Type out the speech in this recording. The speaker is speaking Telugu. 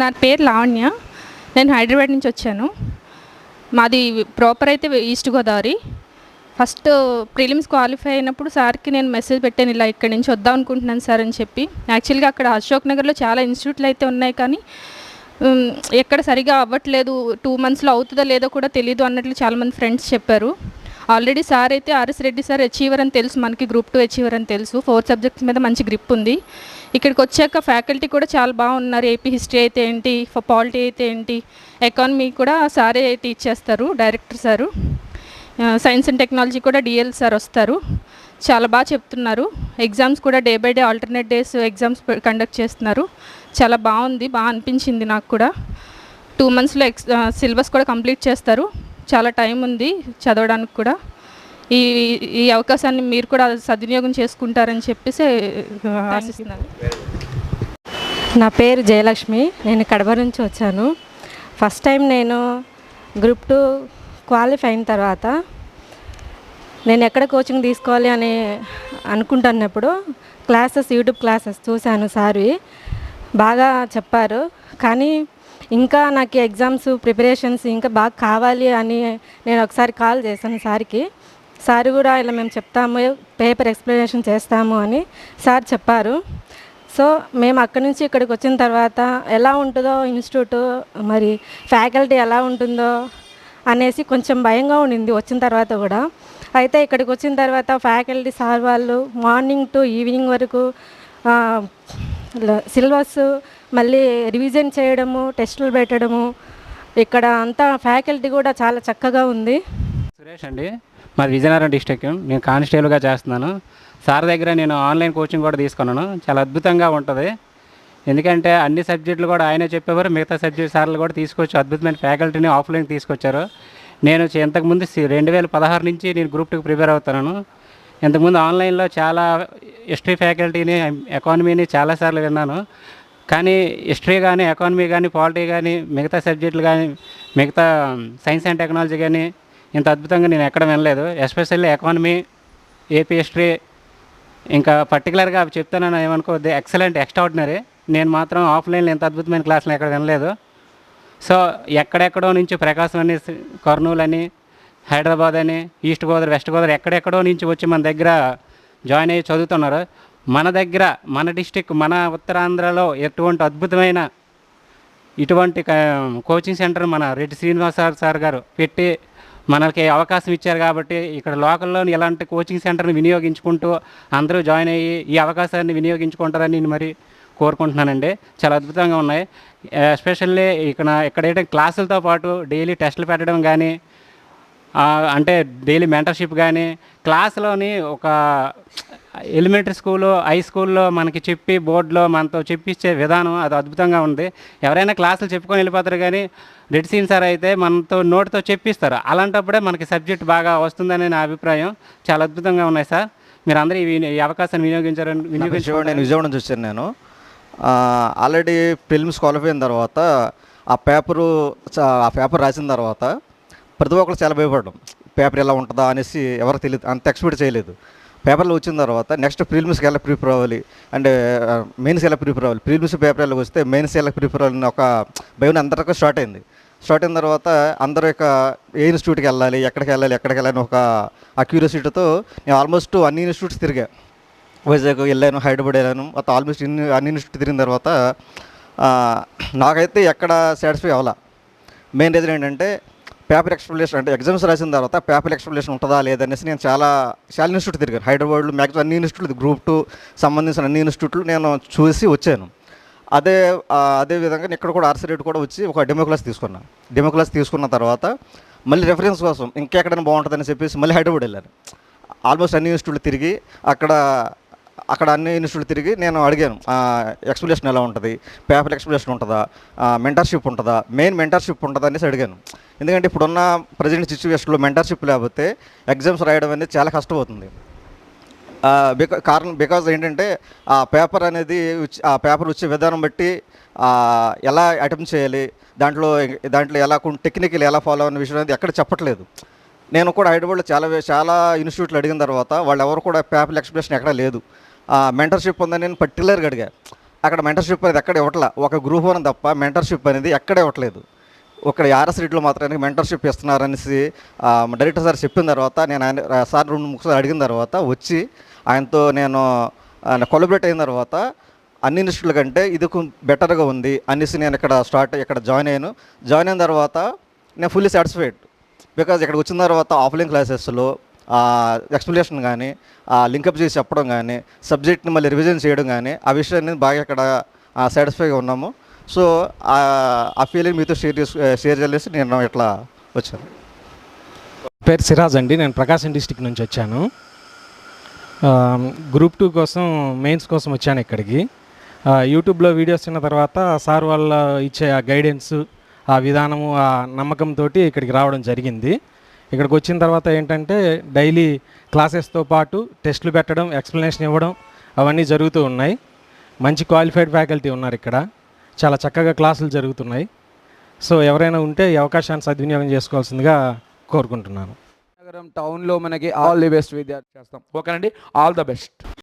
నా పేరు లావణ్య. నేను హైదరాబాద్ నుంచి వచ్చాను. మాది ప్రాపర్ అయితే east Godavari. First prelims qualify అయినప్పుడు సార్కి నేను మెసేజ్ పెట్టాను ఇలా ఇక్కడి నుంచి వద్దాం అనుకుంటున్నాను సార్ అని చెప్పి. యాక్చువల్గా అక్కడ అశోక్ నగర్లో చాలా ఇన్స్టిట్యూట్లు అయితే ఉన్నాయి కానీ ఎక్కడ సరిగా అవ్వట్లేదు టూ మంత్స్లో అవుతుందో లేదో కూడా తెలియదు అన్నట్లు చాలామంది ఫ్రెండ్స్ చెప్పారు. ఆల్రెడీ సార్ అయితే ఆర్ఎస్ రెడ్డి సార్ అచీవర్ అని తెలుసు మనకి గ్రూప్ టూ అచీవర్ అని తెలుసు. ఫోర్ సబ్జెక్ట్స్ మీద మంచి గ్రిప్ ఉంది. ఇక్కడికి వచ్చాక ఫ్యాకల్టీ కూడా చాలా బాగున్నారు. ఏపీ హిస్టరీ అయితే ఏంటి? పాలిటీ అయితే ఏంటి? ఎకానమీ కూడా సారే టీచ్ చేస్తారు director sir. Science and technology కూడా డిఎల్ సార్ వస్తారు. చాలా బాగా చెప్తున్నారు. ఎగ్జామ్స్ కూడా day by day alternate days exams conduct చేస్తున్నారు. చాలా బాగుంది బాగా అనిపించింది నాకు కూడా. టూ మంత్స్లో ఎక్స్ సిలబస్ కూడా కంప్లీట్ చేస్తారు. చాలా టైం ఉంది చదవడానికి కూడా. ఈ ఈ అవకాశాన్ని మీరు కూడా సద్వినియోగం చేసుకుంటారని చెప్పేసి ఆశిస్తున్నాను. నా పేరు జయలక్ష్మి. నేను కడప నుంచి వచ్చాను. ఫస్ట్ టైం నేను గ్రూప్ టూ క్వాలిఫై అయిన తర్వాత నేను ఎక్కడ కోచింగ్ తీసుకోవాలి అని అనుకుంటున్నప్పుడు క్లాసెస్ యూట్యూబ్ క్లాసెస్ చూశాను సార్వి. బాగా చెప్పారు. కానీ ఇంకా నాకు ఎగ్జామ్స్ ప్రిపరేషన్స్ ఇంకా బాగా కావాలి అని నేను ఒకసారి కాల్ చేశాను సార్కి. సార్ కూడా ఇలా మేము చెప్తాము పేపర్ ఎక్స్ప్లెనేషన్ చేస్తాము అని సార్ చెప్పారు. సో మేము అక్కడి నుంచి ఇక్కడికి వచ్చిన తర్వాత ఎలా ఉంటుందో ఇన్స్టిట్యూట్ మరి ఫ్యాకల్టీ ఎలా ఉంటుందో అనేసి కొంచెం భయంగా ఉండింది వచ్చిన తర్వాత కూడా. అయితే ఇక్కడికి వచ్చిన తర్వాత ఫ్యాకల్టీ సార్ వాళ్ళు మార్నింగ్ టు ఈవినింగ్ వరకు సిలబస్ మళ్ళీ రివిజన్ చేయడము టెస్టులు పెట్టడము ఇక్కడ అంతా ఫ్యాకల్టీ కూడా చాలా చక్కగా ఉంది. సురేష్ అండి మాది విజయనగరం డిస్టిక్ నేను కానిస్టేబుల్గా చేస్తున్నాను. సార్ దగ్గర నేను ఆన్లైన్ కోచింగ్ కూడా తీసుకున్నాను. చాలా అద్భుతంగా ఉంటుంది. ఎందుకంటే అన్ని సబ్జెక్టులు కూడా ఆయనే చెప్పేవారు. మిగతా సబ్జెక్ట్ సార్లు కూడా తీసుకొచ్చి అద్భుతమైన ఫ్యాకల్టీని ఆఫ్లైన్ తీసుకొచ్చారు. నేను ఇంతకుముందు రెండు వేల పదహారు నుంచి నేను గ్రూప్ టూకి ప్రిపేర్ అవుతున్నాను. ఇంతకుముందు ఆన్లైన్లో చాలా హిస్టరీ ఫ్యాకల్టీని ఎకానమీని చాలాసార్లు విన్నాను. కానీ హిస్టరీ కానీ ఎకానమీ కానీ పాలిటీ కానీ మిగతా సబ్జెక్టులు కానీ మిగతా సైన్స్ అండ్ టెక్నాలజీ కానీ ఇంత అద్భుతంగా నేను ఎక్కడ వినలేదు. ఎస్పెషల్లీ ఎకానమీ ఏపీ హిస్టరీ ఇంకా పర్టికులర్గా అవి చెప్తానని ఏమనుకోవద్దు. Excellent extraordinary. నేను మాత్రం ఆఫ్లైన్లో ఇంత అద్భుతమైన క్లాసులు ఎక్కడ వినలేదు. సో ఎక్కడెక్కడో నుంచి ప్రకాశం అని కర్నూలు అని హైదరాబాద్ అని ఈస్ట్ గోదావరి వెస్ట్ గోదావరి ఎక్కడెక్కడో నుంచి వచ్చి మన దగ్గర జాయిన్ అయ్యి చదువుతున్నారు. మన దగ్గర మన డిస్టిక్ మన ఉత్తరాంధ్రలో ఎటువంటి అద్భుతమైన ఇటువంటి కోచింగ్ సెంటర్ మన రెడ్డి శ్రీనివాస్ సార్ సార్ గారు పెట్టి మనకి అవకాశం ఇచ్చారు కాబట్టి ఇక్కడ లోకల్లో ఇలాంటి కోచింగ్ సెంటర్ని వినియోగించుకుంటూ అందరూ జాయిన్ అయ్యి ఈ అవకాశాన్ని వినియోగించుకుంటారని నేను మరి కోరుకుంటున్నానండి. చాలా అద్భుతంగా ఉన్నాయి. ఎస్పెషల్లీ ఇక్కడ ఇక్కడ క్లాసులతో పాటు డైలీ టెస్టులు పెట్టడం కానీ అంటే డైలీ మెంటర్షిప్ కానీ క్లాస్లోని ఒక ఎలిమెంటరీ స్కూలు హై స్కూల్లో మనకి చెప్పి బోర్డులో మనతో చెప్పించే విధానం అది అద్భుతంగా ఉంది. ఎవరైనా క్లాసులు చెప్పుకొని వెళ్ళిపోతారు కానీ రెడ్ సీన్ సార్ అయితే మనతో నోటితో చెప్పిస్తారు. అలాంటప్పుడే మనకి సబ్జెక్ట్ బాగా వస్తుందని నా అభిప్రాయం. చాలా అద్భుతంగా ఉన్నాయి సార్. మీరు అందరూ ఈ అవకాశాన్ని వినియోగించారని వినియోగించుకోండి నేను విజయవాడ నుంచి వచ్చాను నేను. ఆల్రెడీ ఫిల్మ్స్ క్వాలిఫై అయిన తర్వాత ఆ పేపరు ఆ పేపర్ రాసిన తర్వాత ప్రతి ఒక్కరు చాలా భయపడడం. పేపర్ ఎలా ఉంటుందా అనేసి ఎవరికి తెలియదు అంత ఎక్స్పెక్ట్ చేయలేదు. పేపర్లో వచ్చిన తర్వాత నెక్స్ట్ ప్రిలిమ్స్కి ఎలా ప్రిపేర్ అవ్వాలి అంటే మెయిన్స్ ఎలా ప్రిపేర్ అవ్వాలి? ప్రిలిమ్స్ పేపర్ ఎలా వస్తే మెయిన్స్ ఎలా ప్రిపేర్ అవ్వాలి ఒక భయం అందరికీ స్టార్ట్ అయింది. స్టార్ట్ అయిన తర్వాత అందరూ యొక్క ఏ ఇన్స్టిట్యూట్కి వెళ్ళాలి ఎక్కడికి వెళ్ళాలి ఎక్కడికి వెళ్ళాలని ఒక ఆ క్యూరియాసిటీతో నేను ఆల్మోస్ట్ అన్ని ఇన్స్టిట్యూట్స్ తిరిగా. వైజాగ్ వెళ్ళాను హైదరాబాద్ వెళ్ళాను మొత్తం ఆల్మోస్ట్ ఇన్ని అన్ని ఇన్స్టిట్యూట్ తిరిగిన తర్వాత నాకైతే ఎక్కడ సాటిస్ఫై అవ్వాల. మెయిన్ రీజన్ ఏంటంటే పేపర్ ఎక్స్ప్లెనేషన్ అంటే ఎగ్జామ్స్ రాసిన తర్వాత పేపర్ ఎక్స్ప్లెనేషన్ ఉంటుందా లేదనేసి నేను చాలా చాలా ఇన్స్టిట్యూట్ తిరిగాను. హైదరాబాద్లో మ్యాక్సిమం అన్ని ఇన్స్టిట్యూట్లు గ్రూప్ టూ సంబంధించిన అన్ని ఇన్స్టిట్యూట్లు నేను చూసి వచ్చాను. అదే అదే విధంగా ఇక్కడ కూడా ఆర్సీ రేట్ కూడా వచ్చి ఒక డెమో క్లాస్ తీసుకున్నాను. డెమో క్లాస్ తీసుకున్న తర్వాత మళ్ళీ రెఫరెన్స్ కోసం ఇంకెక్కడైనా బాగుంటుందని చెప్పేసి మళ్ళీ హైదరాబాద్ వెళ్ళాను. ఆల్మోస్ట్ అన్ని ఇన్స్టిట్యూట్లు తిరిగి అక్కడ అక్కడ అన్ని ఇన్స్టిట్యూట్ తిరిగి నేను అడిగాను ఎక్స్ప్లెనేషన్ ఎలా ఉంటుంది? పేపర్ ఎక్స్ప్లెనేషన్ ఉంటుందా? మెంటర్షిప్ ఉంటుందా? మెయిన్ మెంటర్షిప్ ఉంటుందా? అనేసి అడిగాను. ఎందుకంటే ఇప్పుడున్న ప్రజెంట్ సిచ్యువేషన్లో మెంటర్షిప్ లేకపోతే ఎగ్జామ్స్ రాయడం అనేది చాలా కష్టమవుతుంది. బికా కారణం బికాజ్ ఏంటంటే ఆ పేపర్ అనేది ఆ పేపర్ వచ్చే విధానం బట్టి ఎలా అటెంప్ట్ చేయాలి? దాంట్లో దాంట్లో ఎలా టెక్నికల్ ఎలా ఫాలో అనే విషయం అనేది ఎక్కడ చెప్పట్లేదు. నేను కూడా హైదరాబాద్లో చాలా చాలా ఇన్స్టిట్యూట్లు అడిగిన తర్వాత వాళ్ళు ఎవరు కూడా పేపర్ ఎక్స్ప్రెషన్ ఎక్కడా లేదు. మెంటర్షిప్ ఉందని నేను పర్టికులర్గా అడిగా. అక్కడ మెంటర్షిప్ అనేది ఎక్కడ ఇవ్వట్లే? ఒక గ్రూప్ వన్ తప్ప మెంటర్షిప్ అనేది ఎక్కడ ఇవ్వట్లేదు. ఒక ఆర్ఎస్ రీట్లో మాత్రమే మెంటర్షిప్ ఇస్తున్నారనేసి డైరెక్టర్ సార్ చెప్పిన తర్వాత నేను ఆయన సార్ రెండు ముక్కలు అడిగిన తర్వాత వచ్చి ఆయనతో నేను కొలబరేట్ అయిన తర్వాత అన్ని ఇన్స్టిట్యూట్ల కంటే ఇది బెటర్గా ఉంది అనేసి నేను ఇక్కడ స్టార్ట్ ఇక్కడ జాయిన్ అయ్యాను. జాయిన్ అయిన తర్వాత నేను ఫుల్లీ సాటిస్ఫైడ్ బికాజ్ ఇక్కడ వచ్చిన తర్వాత ఆఫ్లైన్ క్లాసెస్లో ఎక్స్ప్లెనేషన్ కానీ లింకప్ చేసి చెప్పడం కానీ సబ్జెక్ట్ని మళ్ళీ రివిజన్ చేయడం కానీ ఆ విషయాన్ని బాగా ఇక్కడ సాటిస్ఫైగా ఉన్నాము. సో ఆ ఫీలింగ్ మీతో షేర్ చేసు షేర్ చేసి నేను ఇట్లా వచ్చాను. పేరు సిరాజ్ అండి. నేను ప్రకాశం డిస్టిక్ నుంచి వచ్చాను. గ్రూప్ టూ కోసం మెయిన్స్ కోసం వచ్చాను ఇక్కడికి. యూట్యూబ్లో వీడియోస్ తిన్న తర్వాత సార్ వాళ్ళ ఇచ్చే ఆ గైడెన్స్ ఆ విధానము ఆ నమ్మకంతో ఇక్కడికి రావడం జరిగింది. ఇక్కడికి వచ్చిన తర్వాత ఏంటంటే డైలీ క్లాసెస్తో పాటు టెస్టులు పెట్టడం ఎక్స్ప్లెనేషన్ ఇవ్వడం అవన్నీ జరుగుతూ ఉన్నాయి. మంచి క్వాలిఫైడ్ ఫ్యాకల్టీ ఉన్నారు ఇక్కడ. చాలా చక్కగా క్లాసులు జరుగుతున్నాయి. సో ఎవరైనా ఉంటే ఈ అవకాశాన్ని సద్వినియోగం చేసుకోవాల్సిందిగా కోరుకుంటున్నాను. నగరం టౌన్లో మనకి ఆల్ ది బెస్ట్ విద్యార్థి చేస్తాం. ఓకేనండి? All the best.